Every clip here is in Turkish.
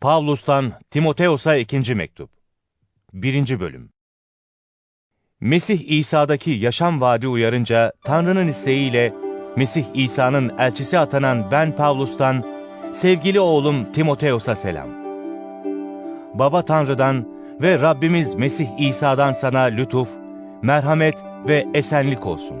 Pavlus'tan Timoteos'a ikinci mektup. 1. bölüm. Mesih İsa'daki yaşam vaadi uyarınca Tanrı'nın isteğiyle Mesih İsa'nın elçisi atanan ben Pavlus'tan sevgili oğlum Timoteos'a selam. Baba Tanrı'dan ve Rabbimiz Mesih İsa'dan sana lütuf, merhamet ve esenlik olsun.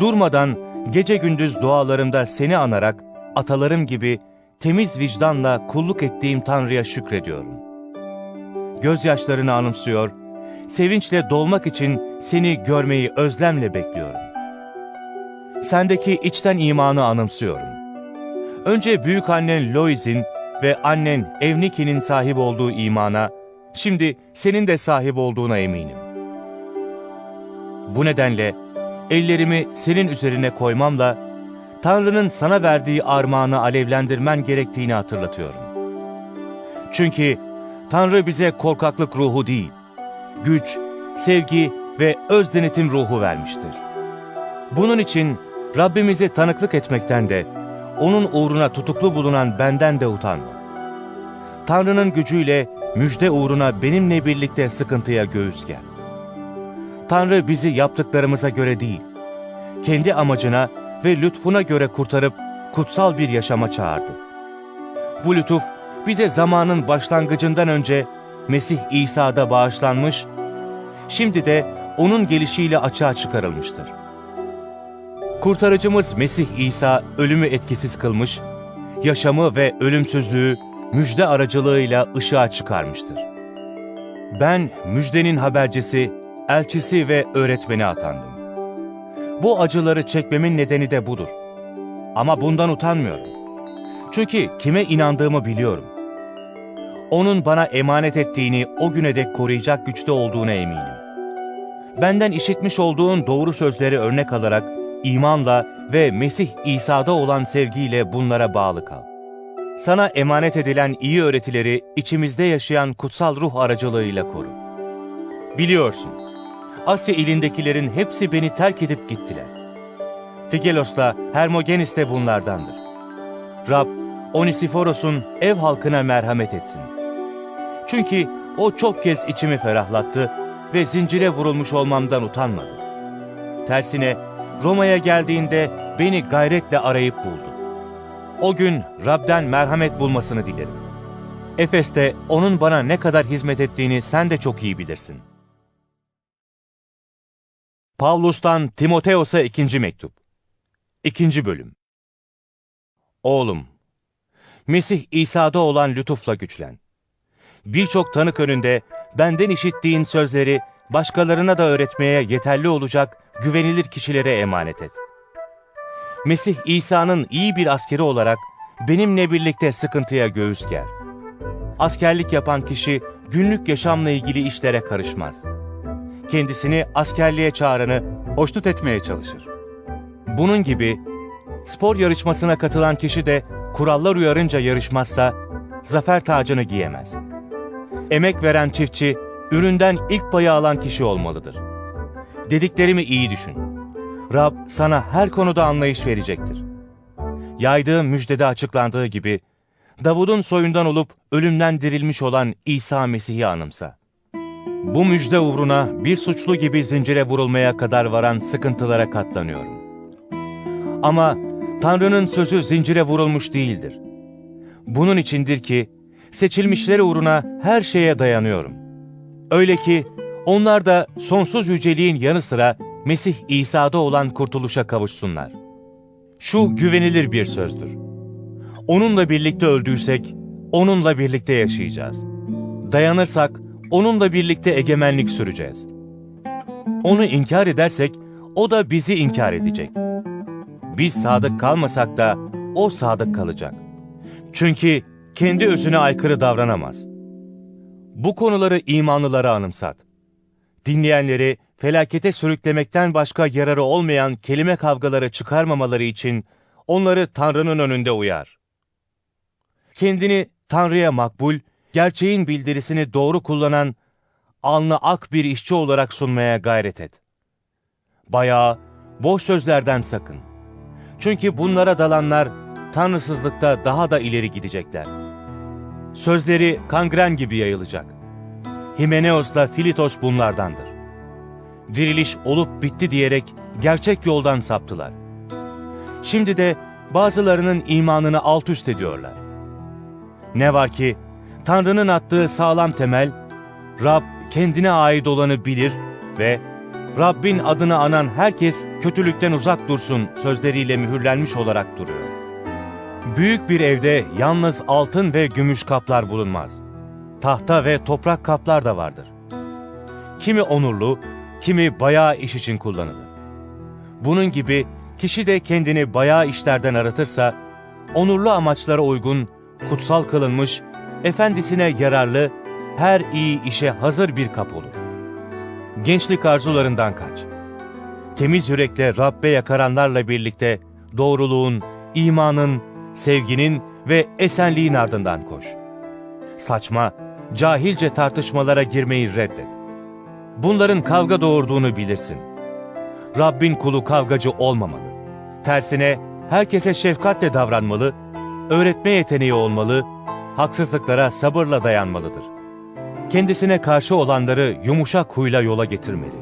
Durmadan gece gündüz dualarımda seni anarak atalarım gibi temiz vicdanla kulluk ettiğim Tanrı'ya şükrediyorum. Gözyaşlarını anımsıyor, sevinçle dolmak için seni görmeyi özlemle bekliyorum. Sendeki içten imanı anımsıyorum. Önce büyük annen Lois'in ve annen Evniki'nin sahip olduğu imana, şimdi senin de sahip olduğuna eminim. Bu nedenle ellerimi senin üzerine koymamla Tanrı'nın sana verdiği armağanı alevlendirmen gerektiğini hatırlatıyorum. Çünkü Tanrı bize korkaklık ruhu değil, güç, sevgi ve öz denetim ruhu vermiştir. Bunun için Rabbimize tanıklık etmekten de, onun uğruna tutuklu bulunan benden de utanma. Tanrı'nın gücüyle müjde uğruna benimle birlikte sıkıntıya göğüs gel. Tanrı bizi yaptıklarımıza göre değil, kendi amacına ve lütfuna göre kurtarıp kutsal bir yaşama çağırdı. Bu lütuf bize zamanın başlangıcından önce Mesih İsa'da bağışlanmış, şimdi de onun gelişiyle açığa çıkarılmıştır. Kurtarıcımız Mesih İsa ölümü etkisiz kılmış, yaşamı ve ölümsüzlüğü müjde aracılığıyla ışığa çıkarmıştır. Ben müjdenin habercisi, elçisi ve öğretmeni atandım. Bu acıları çekmemin nedeni de budur. Ama bundan utanmıyorum. Çünkü kime inandığımı biliyorum. Onun bana emanet ettiğini o güne dek koruyacak güçte olduğuna eminim. Benden işitmiş olduğun doğru sözleri örnek alarak imanla ve Mesih İsa'da olan sevgiyle bunlara bağlı kal. Sana emanet edilen iyi öğretileri içimizde yaşayan kutsal ruh aracılığıyla koru. Biliyorsun, Asya ilindekilerin hepsi beni terk edip gittiler. Figelos'la Hermogenes de bunlardandır. Rab, Onisiforos'un ev halkına merhamet etsin. Çünkü o çok kez içimi ferahlattı ve zincire vurulmuş olmamdan utanmadı. Tersine Roma'ya geldiğinde beni gayretle arayıp buldu. O gün Rab'den merhamet bulmasını dilerim. Efes'te onun bana ne kadar hizmet ettiğini sen de çok iyi bilirsin. Pavlus'tan Timoteos'a ikinci mektup. İkinci bölüm. Oğlum, Mesih İsa'da olan lütufla güçlen. Birçok tanık önünde benden işittiğin sözleri başkalarına da öğretmeye yeterli olacak güvenilir kişilere emanet et. Mesih İsa'nın iyi bir askeri olarak benimle birlikte sıkıntıya göğüs ger. Askerlik yapan kişi günlük yaşamla ilgili işlere karışmaz. Kendisini askerliğe çağıranı hoşnut etmeye çalışır. Bunun gibi spor yarışmasına katılan kişi de kurallar uyarınca yarışmazsa zafer tacını giyemez. Emek veren çiftçi üründen ilk payı alan kişi olmalıdır. Dediklerimi iyi düşün. Rab sana her konuda anlayış verecektir. Yaydığım müjdede açıklandığı gibi, Davud'un soyundan olup ölümden dirilmiş olan İsa Mesih'i anımsa. Bu müjde uğruna bir suçlu gibi zincire vurulmaya kadar varan sıkıntılara katlanıyorum. Ama Tanrı'nın sözü zincire vurulmuş değildir. Bunun içindir ki, seçilmişler uğruna her şeye dayanıyorum. Öyle ki, onlar da sonsuz yüceliğin yanı sıra Mesih İsa'da olan kurtuluşa kavuşsunlar. Şu güvenilir bir sözdür. Onunla birlikte öldüysek, onunla birlikte yaşayacağız. Dayanırsak, onunla birlikte egemenlik süreceğiz. Onu inkar edersek, o da bizi inkar edecek. Biz sadık kalmasak da, o sadık kalacak. Çünkü kendi özüne aykırı davranamaz. Bu konuları imanlılara anımsat dinleyenleri felakete sürüklemekten başka yararı olmayan kelime kavgaları çıkarmamaları için onları Tanrı'nın önünde uyar. Kendini Tanrı'ya makbul, gerçeğin bildirisini doğru kullanan, alnı ak bir işçi olarak sunmaya gayret et. Bayağı, boş sözlerden sakın. Çünkü bunlara dalanlar, tanrısızlıkta daha da ileri gidecekler. Sözleri kangren gibi yayılacak. Himeneos'la Filitos bunlardandır. Diriliş olup bitti diyerek gerçek yoldan saptılar. Şimdi de bazılarının imanını alt üst ediyorlar. Ne var ki Tanrı'nın attığı sağlam temel, Rab kendine ait olanı bilir ve Rabbin adını anan herkes kötülükten uzak dursun sözleriyle mühürlenmiş olarak duruyor. Büyük bir evde yalnız altın ve gümüş kaplar bulunmaz. Tahta ve toprak kaplar da vardır. Kimi onurlu, kimi bayağı iş için kullanılır. Bunun gibi kişi de kendini bayağı işlerden aratırsa, onurlu amaçlara uygun, kutsal kılınmış, efendisine yararlı, her iyi işe hazır bir kap olur. Gençlik arzularından kaç. Temiz yürekle Rabbe yakaranlarla birlikte doğruluğun, imanın, sevginin ve esenliğin ardından koş. Saçma, cahilce tartışmalara girmeyi reddet. Bunların kavga doğurduğunu bilirsin. Rabbin kulu kavgacı olmamalı. Tersine herkese şefkatle davranmalı, öğretme yeteneği olmalı, haksızlıklara sabırla dayanmalıdır. Kendisine karşı olanları yumuşak huyla yola getirmeli.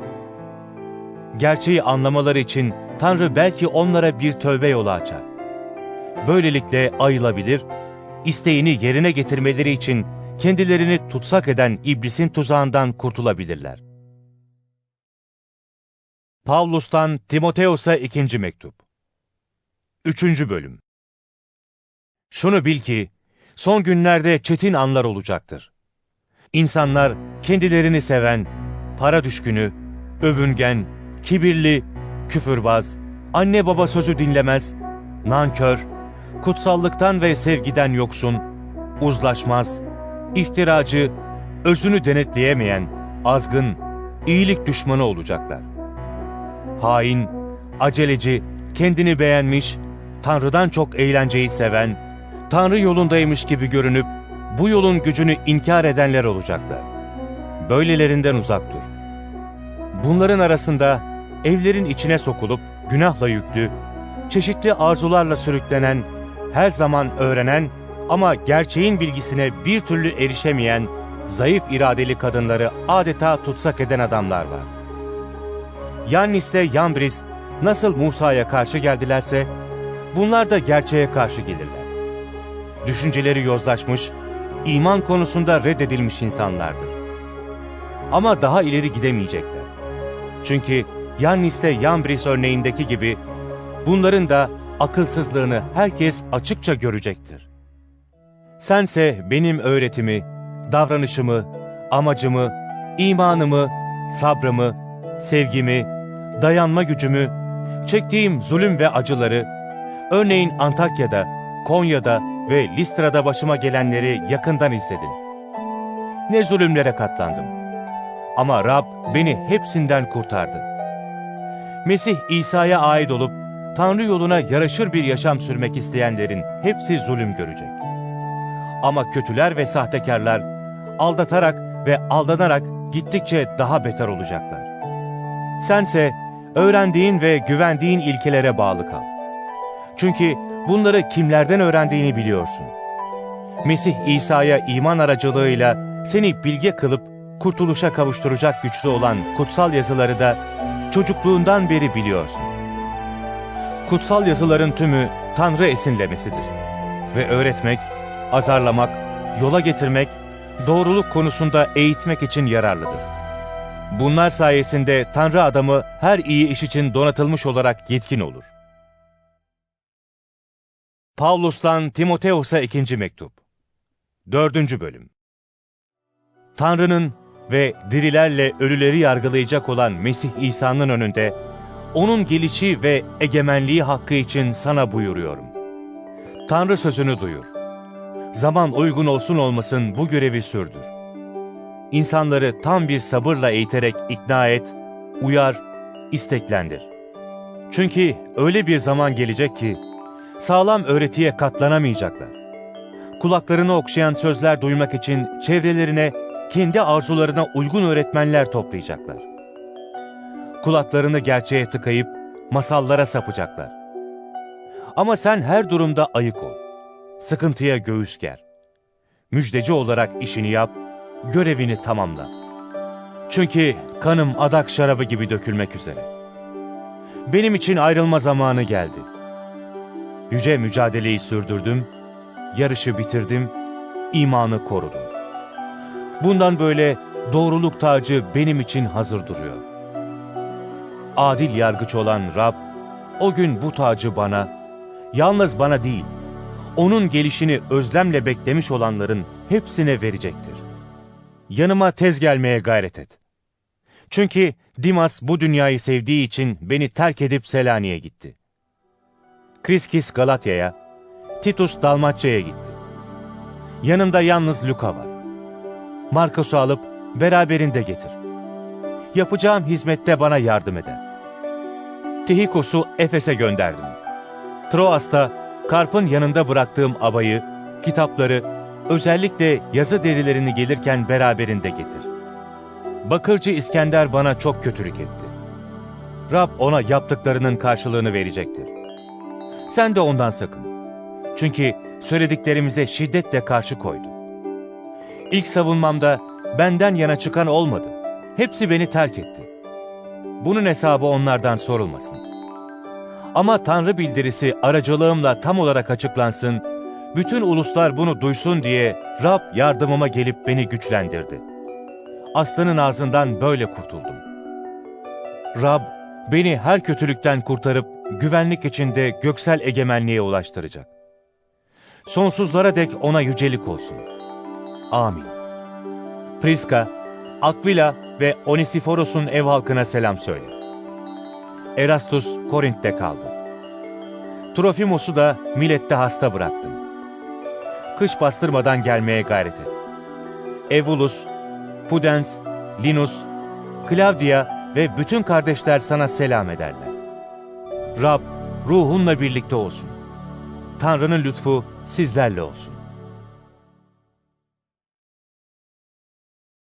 Gerçeği anlamaları için Tanrı belki onlara bir tövbe yolu açar. Böylelikle ayılabilir, isteğini yerine getirmeleri için kendilerini tutsak eden iblisin tuzağından kurtulabilirler. Pavlus'tan Timoteos'a ikinci mektup. Üçüncü bölüm. Şunu bil ki, son günlerde çetin anlar olacaktır. İnsanlar kendilerini seven, para düşkünü, övüngen, kibirli, küfürbaz, anne baba sözü dinlemez, nankör, kutsallıktan ve sevgiden yoksun, uzlaşmaz, iftiracı, özünü denetleyemeyen, azgın, iyilik düşmanı olacaklar. Hain, aceleci, kendini beğenmiş, Tanrı'dan çok eğlenceyi seven, Tanrı yolundaymış gibi görünüp bu yolun gücünü inkar edenler olacaklar. Böylelerinden uzak dur. Bunların arasında evlerin içine sokulup günahla yüklü, çeşitli arzularla sürüklenen, her zaman öğrenen ama gerçeğin bilgisine bir türlü erişemeyen zayıf iradeli kadınları adeta tutsak eden adamlar var. Yannis'te Yambris nasıl Musa'ya karşı geldilerse, bunlar da gerçeğe karşı gelirler. Düşünceleri yozlaşmış, iman konusunda reddedilmiş insanlardır. Ama daha ileri gidemeyecekler. Çünkü Yannis'te Yambris örneğindeki gibi bunların da akılsızlığını herkes açıkça görecektir. Sense benim öğretimi, davranışımı, amacımı, imanımı, sabrımı, sevgimi, dayanma gücümü, çektiğim zulüm ve acıları, örneğin Antakya'da, Konya'da ve Listra'da başıma gelenleri yakından izledin. Ne zulümlere katlandım. Ama Rab beni hepsinden kurtardı. Mesih İsa'ya ait olup Tanrı yoluna yaraşır bir yaşam sürmek isteyenlerin hepsi zulüm görecek. Ama kötüler ve sahtekarlar aldatarak ve aldanarak gittikçe daha beter olacaklar. Sense öğrendiğin ve güvendiğin ilkelere bağlı kal. Çünkü bunları kimlerden öğrendiğini biliyorsun. Mesih İsa'ya iman aracılığıyla seni bilge kılıp kurtuluşa kavuşturacak güçlü olan kutsal yazıları da çocukluğundan beri biliyorsun. Kutsal yazıların tümü Tanrı esinlemesidir. Ve öğretmek, azarlamak, yola getirmek, doğruluk konusunda eğitmek için yararlıdır. Bunlar sayesinde Tanrı adamı her iyi iş için donatılmış olarak yetkin olur. Pavlus'tan Timoteos'a ikinci mektup. Dördüncü bölüm. Tanrı'nın ve dirilerle ölüleri yargılayacak olan Mesih İsa'nın önünde, onun gelişi ve egemenliği hakkı için sana buyuruyorum. Tanrı sözünü duyur. Zaman uygun olsun olmasın bu görevi sürdür. İnsanları tam bir sabırla eğiterek ikna et, uyar, isteklendir. Çünkü öyle bir zaman gelecek ki, sağlam öğretiye katlanamayacaklar. Kulaklarını okşayan sözler duymak için çevrelerine kendi arzularına uygun öğretmenler toplayacaklar. Kulaklarını gerçeğe tıkayıp masallara sapacaklar. Ama sen her durumda ayık ol. Sıkıntıya göğüs ger. müjdeci olarak işini yap, görevini tamamla. Çünkü kanım adak şarabı gibi dökülmek üzere. Benim için ayrılma zamanı geldi. Yüce mücadeleyi sürdürdüm, yarışı bitirdim, imanı korudum. Bundan böyle doğruluk tacı benim için hazır duruyor. Adil yargıç olan Rab, o gün bu tacı bana, yalnız bana değil, onun gelişini özlemle beklemiş olanların hepsine verecektir. Yanıma tez gelmeye gayret et. Çünkü Dimas bu dünyayı sevdiği için beni terk edip Selanik'e gitti. Kriskis Galatya'ya, Titus Dalmaçya'ya gitti. Yanında yalnız Luka var. Markus'u alıp beraberinde getir. Yapacağım hizmette bana yardım eder. Tihikos'u Efes'e gönderdim. Troas'ta Karp'ın yanında bıraktığım abayı, kitapları, özellikle yazı derilerini gelirken beraberinde getir. Bakırcı İskender bana çok kötülük etti. Rab ona yaptıklarının karşılığını verecektir. Sen de ondan sakın. Çünkü söylediklerimize şiddetle karşı koydu. İlk savunmamda benden yana çıkan olmadı. Hepsi beni terk etti. Bunun hesabı onlardan sorulmasın. Ama Tanrı bildirisi aracılığımla tam olarak açıklansın, bütün uluslar bunu duysun diye Rab yardımıma gelip beni güçlendirdi. Aslanın ağzından böyle kurtuldum. Rab, beni her kötülükten kurtarıp güvenlik içinde göksel egemenliğe ulaştıracak. Sonsuzlara dek ona yücelik olsun. Amin. Priska, Akvila ve Onesiforos'un ev halkına selam söyle. Erastus Korint'te kaldı. Trofimos'u da Milet'te hasta bıraktım. Kış bastırmadan gelmeye gayret et. Evulus, Pudens, Linus, Claudia ve bütün kardeşler sana selam ederler. Rab ruhunla birlikte olsun. Tanrı'nın lütfu sizlerle olsun.